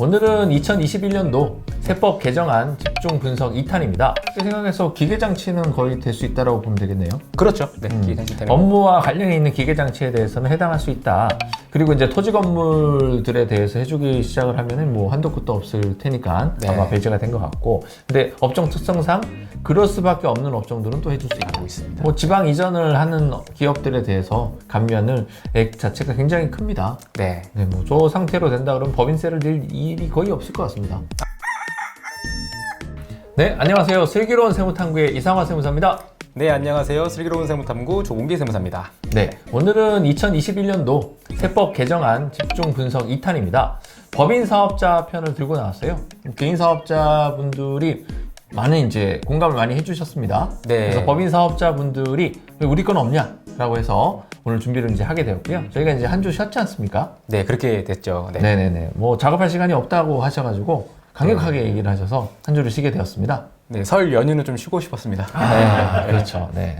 오늘은 2021년도 세법 개정안 집중 분석 2탄입니다. 생각해서 기계 장치는 거의 될 수 있다고 보면 되겠네요. 그렇죠. 네, 음. 기계장치 업무와 관련이 있는 기계 장치에 대해서는 해당할 수 있다. 그리고 이제 토지 건물들에 대해서 해주기 시작을 하면은 뭐 한도 끝도 없을 테니까 네. 아마 배제가 된 것 같고. 근데 업종 특성상 그럴 수밖에 없는 업종들은 또 해줄 수 있고. 알고 있습니다. 뭐 지방 이전을 하는 기업들에 대해서 감면을 액 자체가 굉장히 큽니다. 네. 네, 뭐 저 상태로 된다 그러면 법인세를 낼 일이 거의 없을 것 같습니다. 네, 안녕하세요. 슬기로운 세무탐구의 이상화 세무사입니다. 네, 안녕하세요. 슬기로운 세무탐구 조공기 세무사입니다. 네, 오늘은 2021년도 세법 개정안 집중 분석 2탄입니다. 법인 사업자 편을 들고 나왔어요. 개인 사업자분들이 많은 이제 공감을 많이 해주셨습니다. 네. 그래서 법인 사업자분들이 왜 우리 건 없냐라고 해서 오늘 준비를 이제 하게 되었고요. 저희가 이제 한 주 쉬었지 않습니까? 네, 그렇게 됐죠. 네. 네. 네네 뭐 작업할 시간이 없다고 하셔가지고 강력하게 얘기를 하셔서 한 주를 쉬게 되었습니다. 네, 설 연휴는 좀 쉬고 싶었습니다. 네, 그렇죠. 네.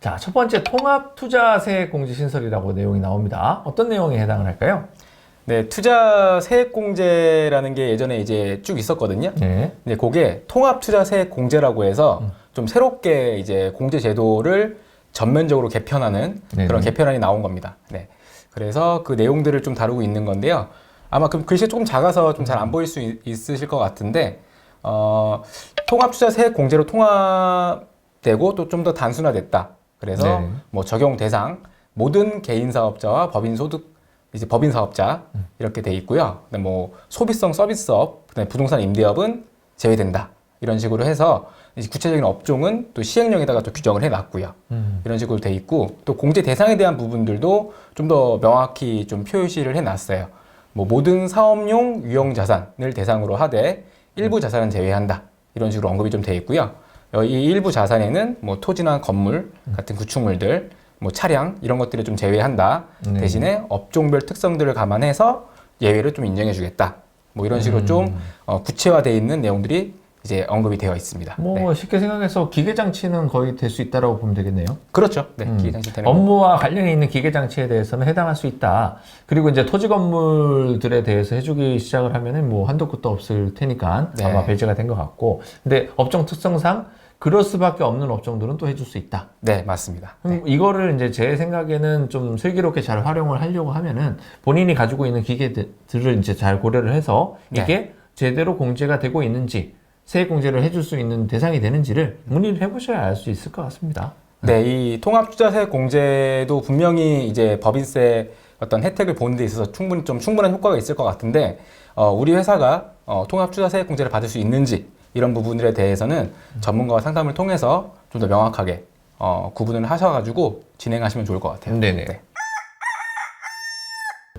자, 첫 번째 통합 투자세 공제 신설이라고 내용이 나옵니다. 어떤 내용에 해당을 할까요? 네, 투자 세액 공제라는 게 예전에 이제 쭉 있었거든요. 네. 근데 그게 통합 투자 세액 공제라고 해서 음. 좀 새롭게 이제 공제 제도를 전면적으로 개편하는 네네. 그런 개편안이 나온 겁니다. 네. 그래서 그 내용들을 좀 다루고 있는 건데요. 아마 그 글씨 조금 작아서 좀 잘 안 보일 수 있, 있으실 것 같은데 어, 통합 투자 세액 공제로 통합되고 또 좀 더 단순화됐다. 그래서 네. 뭐 적용 대상 모든 개인 사업자와 법인 소득 이제 법인 사업자 이렇게 돼 있고요. 그다음에 뭐 소비성 서비스업, 그다음에 부동산 임대업은 제외된다. 이런 식으로 해서 이제 구체적인 업종은 또 시행령에다가 또 규정을 해 놨고요. 음. 이런 식으로 돼 있고 또 공제 대상에 대한 부분들도 좀 더 명확히 좀 표시를 해 놨어요. 뭐 모든 사업용 유형 자산을 대상으로 하되 일부 자산은 제외한다. 이런 식으로 언급이 좀돼 있고요. 어, 이 일부 자산에는 뭐 토지나 건물 같은 구축물들, 뭐 차량 이런 것들을 좀 제외한다. 네. 대신에 업종별 특성들을 감안해서 예외를 좀 인정해 주겠다. 뭐 이런 식으로 음. 좀 어, 구체화되어 있는 내용들이 이제 언급이 되어 있습니다. 뭐 네. 쉽게 생각해서 기계 장치는 거의 될 수 있다고 보면 되겠네요. 그렇죠. 네, 음. 기계 장치 되는 거. 업무와 관련이 있는 기계 장치에 대해서는 해당할 수 있다. 그리고 이제 토지 건물들에 대해서 해주기 시작을 하면은 뭐 한도 끝도 없을 테니까 네. 아마 배제가 된 것 같고. 근데 업종 특성상 그럴 수밖에 없는 업종들은 또 해줄 수 있다. 네, 맞습니다. 그럼 이거를 이제 제 생각에는 좀 슬기롭게 잘 활용을 하려고 하면은 본인이 가지고 있는 기계들을 이제 잘 고려를 해서 네. 이게 제대로 공제가 되고 있는지 세액 공제를 해줄 수 있는 대상이 되는지를 문의를 해보셔야 알 수 있을 것 같습니다. 네, 이 통합투자세 공제도 분명히 이제 법인세 어떤 혜택을 보는 데 있어서 충분히 좀 충분한 효과가 있을 것 같은데 어, 우리 회사가 어, 통합투자세 공제를 받을 수 있는지 이런 부분들에 대해서는 전문가와 상담을 통해서 좀 더 명확하게 어, 구분을 하셔가지고 진행하시면 좋을 것 같아요. 네네. 네.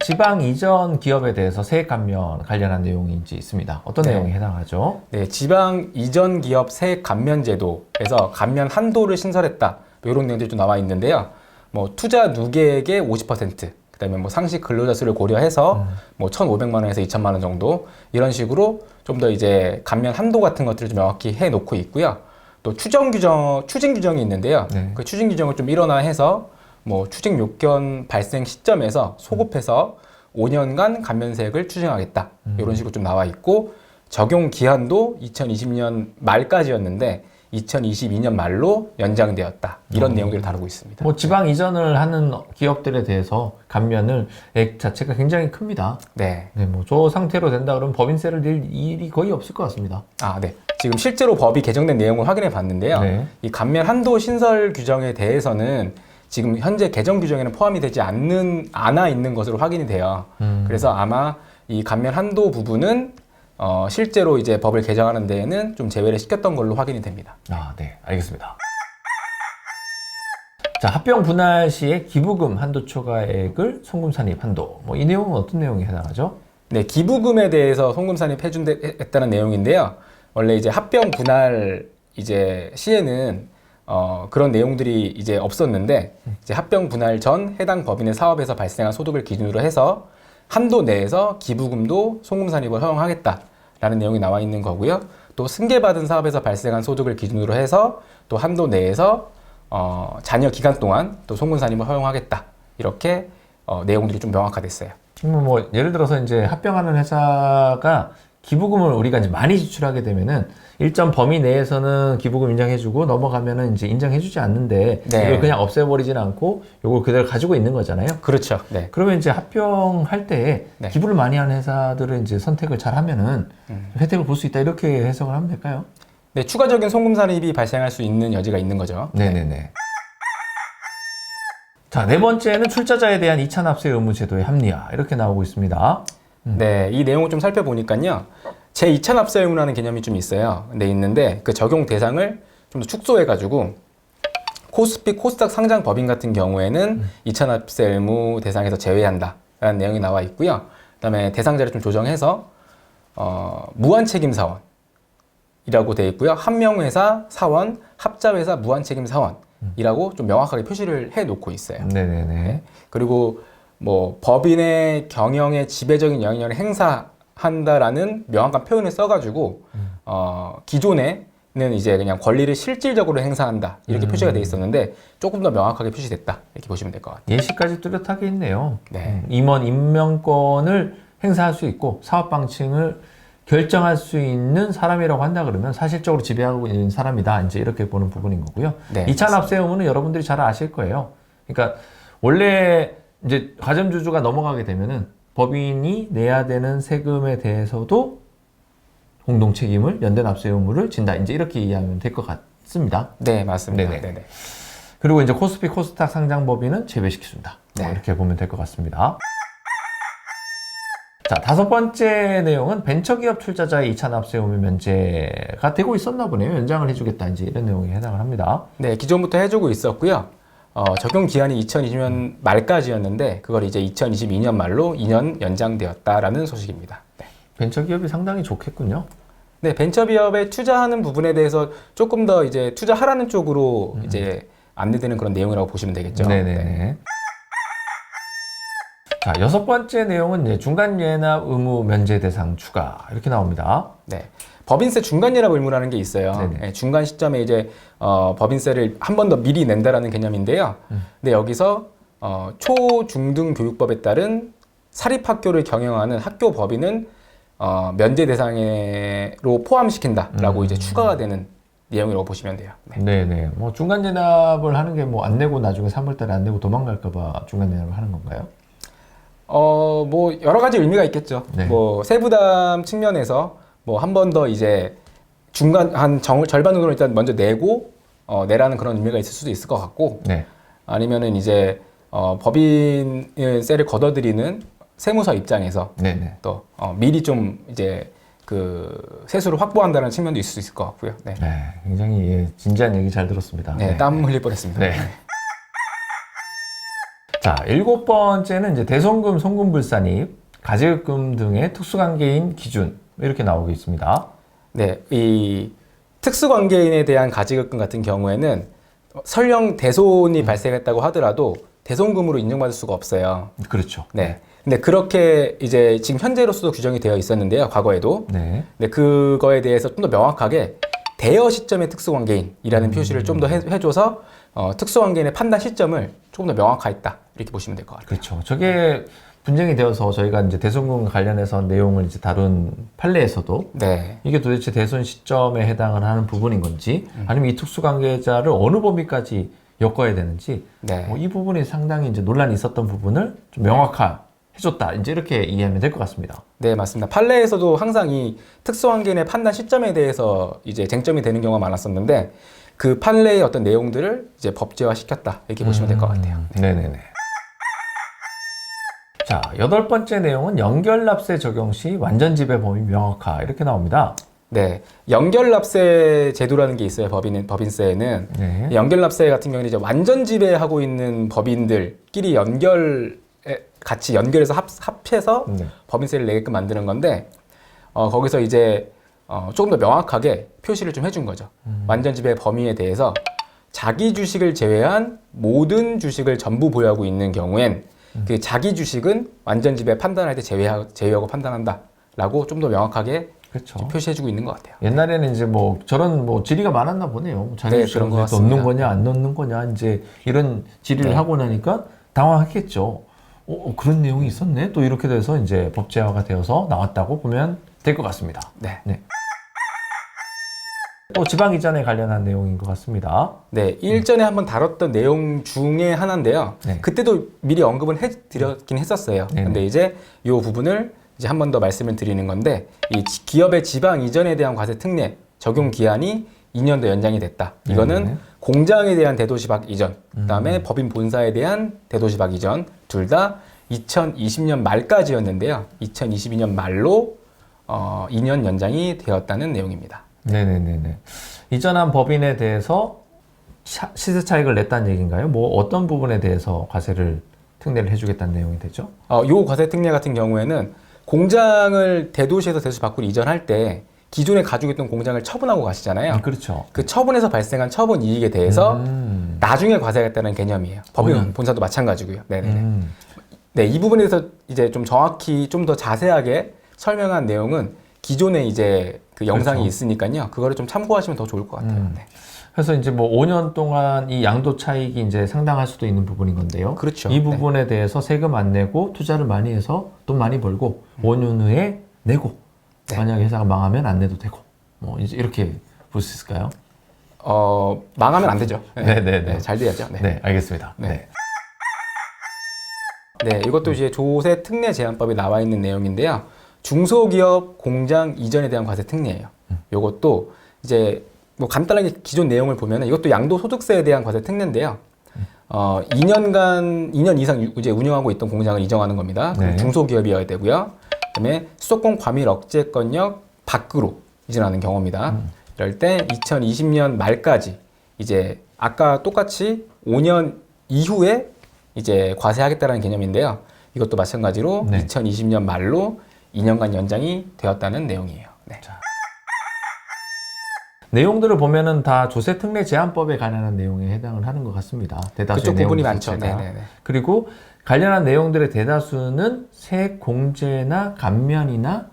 지방 이전 기업에 대해서 세액 감면 관련한 내용이 이제 있습니다. 어떤 네. 내용이 해당하죠? 네, 지방 이전 기업 세액 감면 제도에서 감면 한도를 신설했다. 뭐 이런 내용들이 좀 나와 있는데요. 뭐 투자 누계액의 50%, 그다음에 뭐 상식 근로자 수를 고려해서 뭐 1,500만 원에서 2천만 원 정도 이런 식으로 좀 더 이제 감면 한도 같은 것들을 좀 명확히 해 놓고 있고요. 또 추정 규정, 추징 규정이 있는데요. 네. 그 추징 규정을 좀 일원화해서 뭐 추징 요건 발생 시점에서 소급해서 5년간 감면세액을 추징하겠다. 이런 식으로 좀 나와 있고 적용 기한도 2020년 말까지였는데 2022년 말로 연장되었다. 이런 내용들을 다루고 있습니다. 뭐 지방 이전을 하는 기업들에 대해서 감면을 액 자체가 굉장히 큽니다. 네. 네, 뭐 저 상태로 된다 그러면 법인세를 낼 일이 거의 없을 것 같습니다. 아, 네. 지금 실제로 법이 개정된 내용을 확인해 봤는데요. 네. 이 감면 한도 신설 규정에 대해서는 지금 현재 개정 규정에는 포함이 되지 않는 않아 있는 것으로 확인이 돼요. 음. 그래서 아마 이 감면 한도 부분은 어, 실제로 이제 법을 개정하는 데에는 좀 제외를 시켰던 걸로 확인이 됩니다. 아, 네, 알겠습니다. 자, 합병 분할 시에 기부금 한도 초과액을 송금 산입 한도. 뭐 이 내용은 어떤 내용에 해당하죠? 네, 기부금에 대해서 송금 산입 해준다는 내용인데요. 원래 이제 합병 분할 이제 시에는 어, 그런 내용들이 이제 없었는데 이제 합병 분할 전 해당 법인의 사업에서 발생한 소득을 기준으로 해서 한도 내에서 기부금도 송금 산입을 허용하겠다라는 내용이 나와 있는 거고요. 또 승계받은 사업에서 발생한 소득을 기준으로 해서 또 한도 내에서 어, 잔여 기간 동안 또 송금 산입을 허용하겠다 이렇게 어, 내용들이 좀 명확화됐어요. 그러면 뭐 예를 들어서 이제 합병하는 회사가 기부금을 우리가 이제 많이 지출하게 되면은 일정 범위 내에서는 기부금 인정해주고 넘어가면은 이제 인정해주지 않는데 네. 이걸 그냥 없애버리진 않고 이걸 그대로 가지고 있는 거잖아요. 그렇죠. 네. 그러면 이제 합병할 때 네. 기부를 많이 하는 회사들은 이제 선택을 잘 하면은 음. 혜택을 볼 수 있다 이렇게 해석을 하면 될까요? 네, 추가적인 송금 산입이 발생할 수 있는 여지가 있는 거죠. 네네네. 자, 네 번째는 출자자에 대한 이차 납세 의무 제도의 합리화 이렇게 나오고 있습니다. 네, 이 내용을 좀 살펴보니까요. 제 2차 납세 의무라는 개념이 좀 있어요. 네, 있는데 그 적용 대상을 좀 더 축소해가지고 코스피 코스닥 상장 법인 같은 경우에는 2차 납세 의무 대상에서 제외한다라는 내용이 나와 있고요. 그다음에 대상자를 좀 조정해서 어, 무한 책임 사원이라고 돼 있고요. 한 명 회사 사원, 합자 회사 무한 책임 사원이라고 좀 명확하게 표시를 해 놓고 있어요. 네네네. 네. 그리고 뭐 법인의 경영에 지배적인 영향력을 행사 한다라는 명확한 표현을 써가지고 어, 기존에는 이제 그냥 권리를 실질적으로 행사한다 이렇게 음. 표시가 돼 있었는데 조금 더 명확하게 표시됐다 이렇게 보시면 될 것 같아요. 예시까지 뚜렷하게 있네요. 네. 음, 임원 임명권을 행사할 수 있고 사업 방침을 결정할 수 있는 사람이라고 한다 그러면 사실적으로 지배하고 있는 사람이다. 이제 이렇게 보는 부분인 거고요. 네, 이 2차 납세 의무는 여러분들이 잘 아실 거예요. 그러니까 원래 이제 가점주주가 넘어가게 되면은 법인이 내야 되는 세금에 대해서도 공동 책임을 연대 납세 의무를 진다. 이제 이렇게 이해하면 될 것 같습니다. 네 맞습니다. 네네. 네네. 그리고 이제 코스피 코스닥 상장 법인은 제외시켜준다. 뭐 네. 이렇게 보면 될 것 같습니다. 자, 다섯 번째 내용은 벤처기업 출자자의 2차 납세 의무 면제가 되고 있었나 보네요. 연장을 해주겠다. 이제 이런 내용에 해당을 합니다. 네 기존부터 해주고 있었고요. 어, 적용 기한이 2020년 말까지였는데 그걸 이제 2022년 말로 2년 연장되었다라는 소식입니다. 네. 벤처기업이 상당히 좋겠군요. 네, 벤처기업에 투자하는 부분에 대해서 조금 더 이제 투자하라는 쪽으로 이제 안내되는 그런 내용이라고 보시면 되겠죠. 음. 네네네. 네. 자, 여섯 번째 내용은 이제 중간 예납 의무 면제 대상 추가 이렇게 나옵니다. 네. 법인세 중간예납 의무라는 게 있어요. 네, 중간 시점에 이제 어, 법인세를 한 번 더 미리 낸다라는 개념인데요. 음. 근데 여기서 어, 초, 중등 교육법에 따른 사립학교를 경영하는 학교 법인은 어, 면제 대상으로 포함시킨다라고 음. 이제 추가가 되는 내용이라고 보시면 돼요. 네. 네네. 뭐 중간 예납을 하는 게 뭐 안 내고 나중에 3월달에 안 내고 도망갈까봐 중간 예납을 하는 건가요? 어, 뭐, 여러 가지 의미가 있겠죠. 네. 뭐, 세부담 측면에서 뭐, 한 번 더 이제 중간, 한 정, 절반 정도는 일단 먼저 내고, 어, 내라는 그런 의미가 있을 수도 있을 것 같고, 네. 아니면은 이제, 어, 법인세를 걷어들이는 세무서 입장에서 네네. 또, 어, 미리 좀 이제 그 세수를 확보한다는 측면도 있을 수 있을 것 같고요. 네. 네, 굉장히 예, 진지한 얘기 잘 들었습니다. 네, 땀 흘릴 뻔했습니다. 네. 자, 일곱 번째는 이제 대손금, 송금불산입, 가제금 등의 특수관계인 기준 이렇게 나오고 있습니다. 네, 이 특수관계인에 대한 가지급금 같은 경우에는 설령 대손이 음. 발생했다고 하더라도 대손금으로 인정받을 수가 없어요. 그렇죠. 네. 근데 그렇게 이제 지금 현재로서도 규정이 되어 있었는데요, 과거에도. 네. 근데 그거에 대해서 좀 더 명확하게 대여 시점의 음. 특수관계인이라는 표시를 좀 더 해줘서 어, 특수관계인의 판단 시점을 조금 더 명확화했다 이렇게 보시면 될 것 같아요. 그렇죠. 저게 분쟁이 되어서 저희가 이제 대손금 관련해서 내용을 이제 다룬 판례에서도 네. 이게 도대체 대손 시점에 해당을 하는 부분인 건지 아니면 이 특수관계자를 어느 범위까지 엮어야 되는지 네. 뭐 이 부분이 상당히 이제 논란이 있었던 부분을 좀 명확화해줬다. 이제 이렇게 이해하면 될 것 같습니다. 네, 맞습니다. 판례에서도 항상 이 특수관계인의 판단 시점에 대해서 이제 쟁점이 되는 경우가 많았었는데 그 판례의 어떤 내용들을 이제 법제화 시켰다 이렇게 보시면 될 것 같아요. 음, 네네네. 자, 여덟 번째 내용은 연결납세 적용 시 완전 지배 범위 명확화 이렇게 나옵니다. 네, 연결납세 제도라는 게 있어요. 법인 법인세에는 네. 연결납세 같은 경우는 이제 완전 지배하고 있는 법인들끼리 연결 같이 연결해서 합, 합해서 네. 법인세를 내게끔 만드는 건데 어, 거기서 이제 어, 조금 더 명확하게 표시를 좀 해준 거죠. 완전 지배 범위에 대해서 자기 주식을 제외한 모든 주식을 전부 보유하고 있는 경우엔 그 자기 주식은 완전 지배 판단할 때 제외하, 제외하고 판단한다라고 좀 더 명확하게 그렇죠. 좀 표시해주고 있는 것 같아요. 옛날에는 이제 뭐 저런 뭐 질의가 많았나 보네요. 자기 네, 주식을 넣는. 거냐 안 넣는 거냐 이제 이런 질의를 네. 하고 나니까 당황했겠죠. 어, 어, 그런 내용이 있었네. 또 이렇게 돼서 이제 법제화가 되어서 나왔다고 보면 될 것 같습니다. 네. 또 지방 이전에 관련한 내용인 것 같습니다. 네, 일전에 한번 다뤘던 내용 중에 하나인데요. 네. 그때도 미리 언급은 해드렸긴 했었어요. 네네. 근데 이제 이 부분을 이제 한 번 더 말씀을 드리는 건데 이 지- 기업의 지방 이전에 대한 과세 특례 적용 기한이 2년 더 연장이 됐다. 이거는 네네. 공장에 대한 대도시박 이전, 그다음에 음. 법인 본사에 대한 대도시박 이전 둘 다 2020년 말까지였는데요. 2022년 말로 어, 2년 연장이 되었다는 내용입니다. 네네네네. 이전한 법인에 대해서 차- 시세 차익을 냈다는 얘기인가요? 뭐 어떤 부분에 대해서 과세를 특례를 해주겠다는 내용이 되죠? 어, 요 과세 특례 같은 경우에는 공장을 대도시에서 대도시 밖으로 이전할 때 기존에 가지고 있던 공장을 처분하고 가시잖아요. 그렇죠. 그 처분에서 발생한 처분 이익에 대해서 음. 나중에 과세하겠다는 개념이에요. 법인 음. 본사도 마찬가지고요. 네네네. 음. 네, 이 부분에 대해서 이제 좀 정확히 좀 더 자세하게 설명한 내용은 기존에 이제 그 영상이 그렇죠. 있으니까요. 그거를 좀 참고하시면 더 좋을 것 같아요. 음. 네. 그래서 이제 뭐 5년 동안 이 양도 차익이 이제 상당할 수도 있는 부분인 건데요. 그렇죠. 이 네. 부분에 대해서 세금 안 내고 투자를 많이 해서 돈 많이 벌고 5년 후에 내고 음. 네. 만약에 회사가 망하면 안 내도 되고 뭐 이제 이렇게 볼 수 있을까요? 어, 망하면 안 되죠. 네 네 네. 잘 돼야죠. 네. 네, 알겠습니다. 네. 네. 네, 이것도 이제 조세 특례 제한법에 나와 있는 내용인데요. 중소기업 공장 이전에 대한 과세 특례예요. 이것도 이제 뭐 간단하게 기존 내용을 보면은 이것도 양도소득세에 대한 과세 특례인데요. 어, 2년간 2년 이상 유- 이제 운영하고 있던 공장을 이정하는 겁니다. 네. 중소기업이어야 되고요. 그다음에 수도권 과밀 억제권역 밖으로 이전하는 경우입니다. 이럴 때 2020년 말까지 이제 아까 똑같이 5년 이후에 이제 과세하겠다라는 개념인데요. 이것도 마찬가지로 네. 2020년 말로 2년간 연장이 되었다는 내용이에요. 네. 내용들을 보면은 다 조세 특례 제한법에 관련한 내용에 해당을 하는 것 같습니다. 대다수의 그쪽 부분이 많죠. 네네네. 그리고 관련한 내용들의 대다수는 세액 공제나 감면이나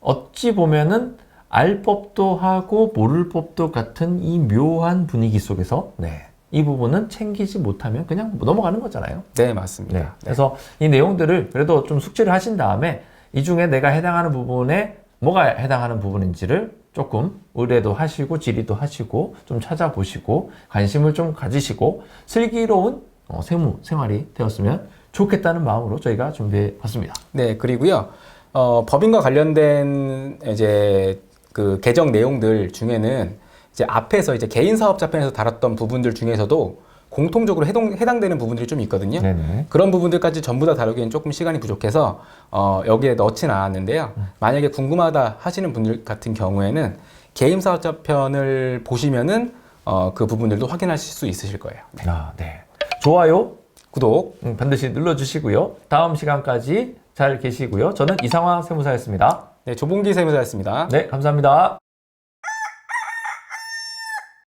어찌 보면은 알 법도 하고 모를 법도 같은 이 묘한 분위기 속에서 네. 이 부분은 챙기지 못하면 그냥 넘어가는 거잖아요. 네, 맞습니다. 네. 네. 그래서 이 내용들을 그래도 좀 숙지를 하신 다음에 이 중에 내가 해당하는 부분에 뭐가 해당하는 부분인지를 조금 의뢰도 하시고 질의도 하시고 좀 찾아보시고 관심을 좀 가지시고 슬기로운 어, 세무 생활이 되었으면 좋겠다는 마음으로 저희가 준비해 봤습니다. 네, 그리고요. 어, 법인과 관련된 이제 그 개정 내용들 중에는 이제 앞에서 이제 개인 사업자 편에서 다뤘던 부분들 중에서도 공통적으로 해동, 해당 되는 부분들이 좀 있거든요. 네네. 그런 부분들까지 전부 다 다루기엔 조금 시간이 부족해서 어, 여기에 넣지는 않았는데요. 만약에 궁금하다 하시는 분들 같은 경우에는 개인 사업자 편을 보시면은 어, 그 부분들도 확인하실 수 있으실 거예요. 네. 아, 네. 좋아요 구독. 음, 반드시 눌러주시고요. 다음 시간까지 잘 계시고요. 저는 이상화 세무사였습니다. 네, 조봉기 세무사였습니다. 네, 감사합니다.